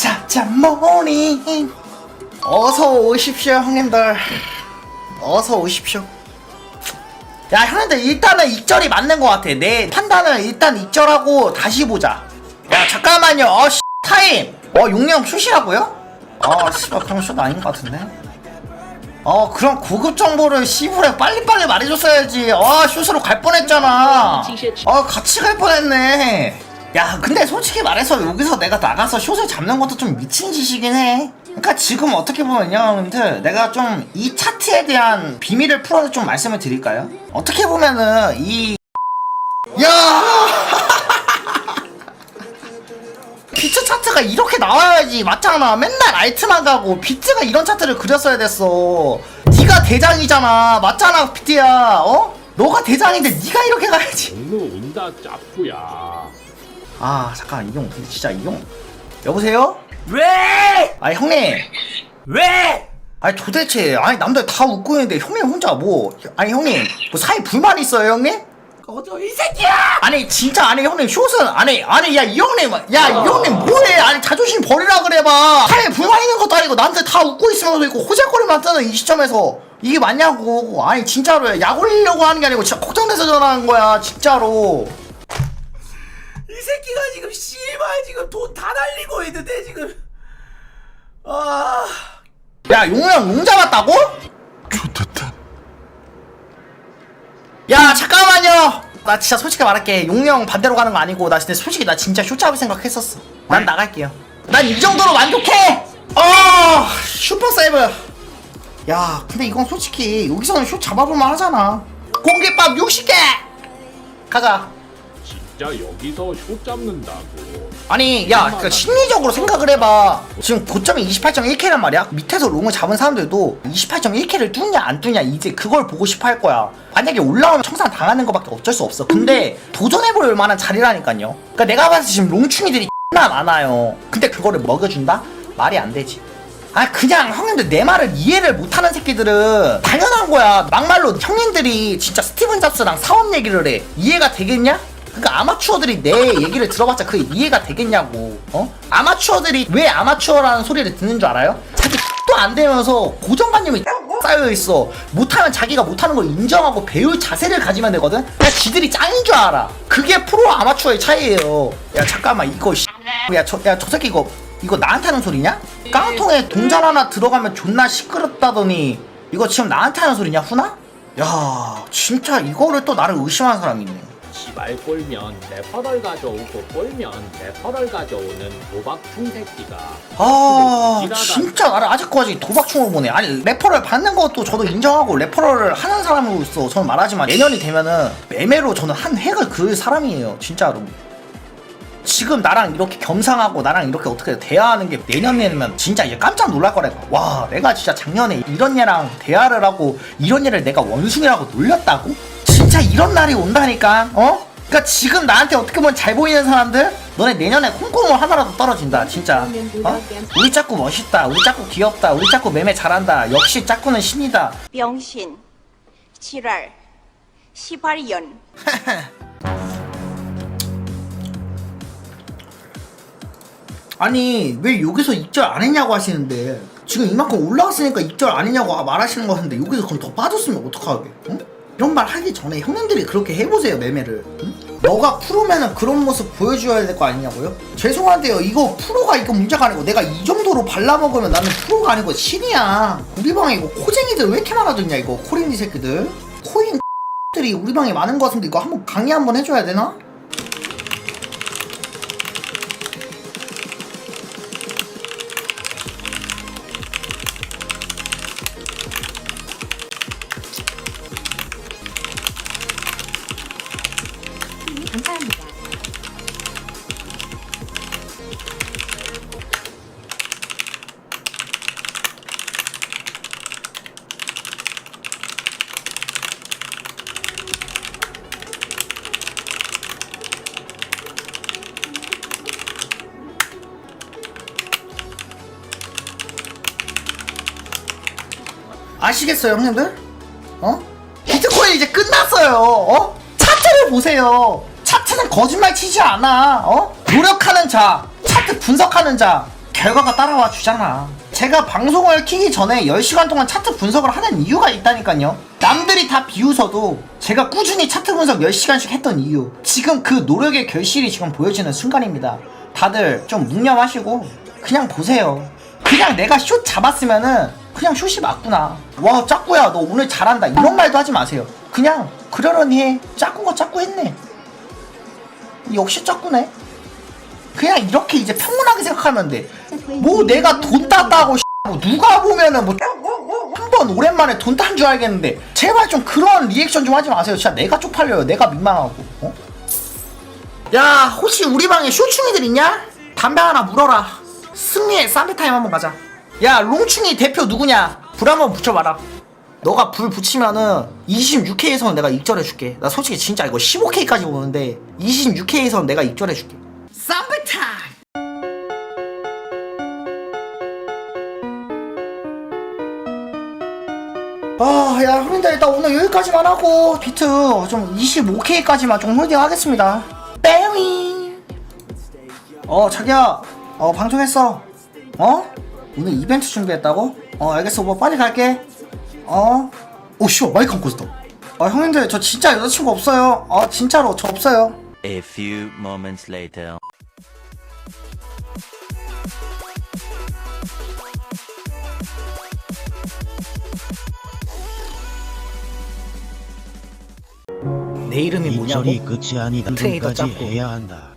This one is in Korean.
짭짭 모닝 어서 오십시오 형님들. 어서 오십시오. 야 형님들 일단은 익절이 맞는 것 같아. 내 판단은 일단 익절하고 다시 보자. 야 잠깐만요. 어 씨, 타임. 어 용량 슛이라고요? 어 씨발 그럼 슛 아닌 것 같은데. 어 그럼 고급 정보를 씨부레 빨리빨리 말해줬어야지. 어 슛으로 갈 뻔했잖아. 어 같이 갈 뻔했네 야 근데 솔직히 말해서 여기서 내가 나가서 슛을 잡는 것도 좀 미친 짓이긴 해 그러니까 지금 어떻게 보면요 형님들 내가 좀 이 차트에 대한 비밀을 풀어서 좀 말씀을 드릴까요? 어떻게 보면은 이 야! 비트 차트가 이렇게 나와야지 맞잖아 맨날 알트만 가고 비트가 이런 차트를 그렸어야 됐어 네가 대장이잖아 맞잖아 비트야 어? 너가 대장인데 네가 이렇게 가야지 오늘 온다 짭구야. 아 잠깐 이용 근데 진짜 이용 여보세요? 왜? 아니 형님 왜? 아니 도대체 아니 남들 다 웃고 있는데 형님 혼자 뭐 아니 형님 뭐 사이 불만 있어요 형님? 꺼져 이 새끼야! 아니 진짜 아니 형님 숏은 아니 아니 야 이 형님 야 이 형님 뭐해 아니 자존심 버리라 그래봐 사이에 불만 있는 것도 아니고 남들 다 웃고 있으면서 있고 호재거리만 뜨는 이 시점에서 이게 맞냐고 아니 진짜로 약 올리려고 하는 게 아니고 진짜 걱정돼서 전화한 거야 진짜로 이 새끼가 지금 씨발 지금 돈 다 날리고 있는데 지금. 아. 야 용량 용 잡았다고? 좋됐다. 야 잠깐만요. 나 진짜 솔직히 말할게. 용령 반대로 가는 거 아니고 나 진짜 솔직히 나 진짜 쇼 잡을 생각했었어. 난 나갈게요. 난 이 정도로 만족해! 어 슈퍼 세이브. 야 근데 이건 솔직히 여기서는 쇼 잡아볼만 하잖아. 공깃밥 60개! 가자 진짜 여기서 쇼 잡는다고. 아니 야 그러니까 심리적으로 생각을 해봐. 지금 고점이 28.1K란 말이야? 밑에서 롱을 잡은 사람들도 28.1K를 뚫냐 안 뚫냐 이제 그걸 보고 싶어 할 거야. 만약에 올라오면 청산 당하는 것밖에 어쩔 수 없어. 근데 도전해볼 만한 자리라니까요. 그러니까 내가 봤을 때 지금 롱충이들이 나 많아요. 근데 그거를 먹여준다? 말이 안 되지. 아 그냥 형님들 내 말을 이해를 못하는 새끼들은 당연한 거야. 막말로 형님들이 진짜 스티븐 잡스랑 사업 얘기를 해. 이해가 되겠냐? 그러니까 아마추어들이 내 얘기를 들어봤자 그게 이해가 되겠냐고 어? 아마추어들이 왜 아마추어라는 소리를 듣는 줄 알아요? 자기 도안 되면서 고정관념이 쌓여 있어 못하면 자기가 못하는 걸 인정하고 배울 자세를 가지면 되거든 그냥 지들이 짱인 줄 알아 그게 프로 아마추어의 차이예요 야 잠깐만 이거 야저 야, 저 새끼 이거 이거 나한테 하는 소리냐? 깡통에 동전 하나 들어가면 존나 시끄럽다더니 이거 지금 나한테 하는 소리냐 후나? 야 진짜 이거를 또 나를 의심하는 사람이 있네 시발 꼴면 레퍼럴 가져오고 꼴면 레퍼럴 가져오는 도박충 새끼가. 아. 진짜 나를 아직까지 도박충으로 보네 아니 레퍼럴 받는 것도 저도 인정하고 레퍼럴을 하는 사람으로서 저는 말하지만 내년이 되면은 매매로 저는 한 획을 그을 사람이에요 진짜로 지금 나랑 이렇게 겸상하고 나랑 이렇게 어떻게 대화하는 게 내년에는 진짜 얘 깜짝 놀랄 거라고 와 내가 진짜 작년에 이런 얘랑 대화를 하고 이런 얘를 내가 원숭이라고 놀렸다고? 진짜 이런 날이 온다니까 어? 그니까 지금 나한테 어떻게 보면 잘 보이는 사람들 너네 내년에 콩고물 하나라도 떨어진다 진짜 어? 우리 짝꾸 멋있다 우리 짝꾸 귀엽다 우리 짝꾸 매매 잘한다 역시 짝꾸는 신이다 병신, 칠알, 시발년. 아니 왜 여기서 입절 안 했냐고 하시는데 지금 이만큼 올라왔으니까 입절 안 했냐고 말하시는 거 같은데 여기서 그럼 더 빠졌으면 어떡하게 응? 이런 말 하기 전에 형님들이 그렇게 해보세요 매매를 응? 너가 프로면은 그런 모습 보여줘야 될 거 아니냐고요? 죄송한데요 이거 프로가 이거 문제가 아니고 내가 이 정도로 발라먹으면 나는 프로가 아니고 신이야 우리 방에 이거 코쟁이들 왜 이렇게 많아졌냐 이거 코린이 새끼들 코인 들이 우리 방에 많은 거 같은데 이거 한번 강의 한번 해줘야 되나? 아시겠어요 형님들? 어? 비트코인 이제 끝났어요 어? 차트를 보세요 차트는 거짓말 치지 않아 어? 노력하는 자 차트 분석하는 자 결과가 따라와 주잖아. 제가 방송을 키기 전에 10시간 동안 차트 분석을 하는 이유가 있다니까요. 남들이 다 비웃어도 제가 꾸준히 차트 분석 10시간씩 했던 이유. 지금 그 노력의 결실이 지금 보여지는 순간입니다. 다들 좀 묵념하시고 그냥 보세요. 그냥 내가 숏 잡았으면은 그냥 숏이 맞구나. 와 짝구야 너 오늘 잘한다 이런 말도 하지 마세요. 그냥 그러려니 해. 짝구가 짝구 했네. 역시 짝구네. 그냥 이렇게 이제 평온하게 생각하면 돼. 뭐 내가 돈 땄다고 뭐 누가 보면은 뭐 한 번 오랜만에 돈 딴 줄 알겠는데 제발 좀 그런 리액션 좀 하지 마세요. 진짜 내가 쪽팔려요. 내가 민망하고. 어? 야 혹시 우리 방에 쇼충이들 있냐? 담배 하나 물어라. 승리의 쌈배 타임 한번 가자. 야 롱충이 대표 누구냐? 불 한번 붙여봐라. 너가 불 붙이면은 26K에서는 내가 익절해줄게. 나 솔직히 진짜 이거 15K까지 오는데 26K에서는 내가 익절해줄게. 쌈배타임! 아, 야, 형님들 일단 오늘 여기까지만 하고 비트 좀 25K까지만 좀 홀딩 하겠습니다. 빼위. 어, 자기야, 어 방송했어. 어? 오늘 이벤트 준비했다고? 어, 알겠어, 오빠 빨리 갈게. 어? 오, 씨, 마이크 안 껐어. 아, 형님들 저 진짜 여자친구 없어요. 어, 진짜로 저 없어요. A few moments later. 내 이름이 이 뭐냐고? 절이 끝이 아니다. 트레이더 끝까지 짭고. 해야 한다.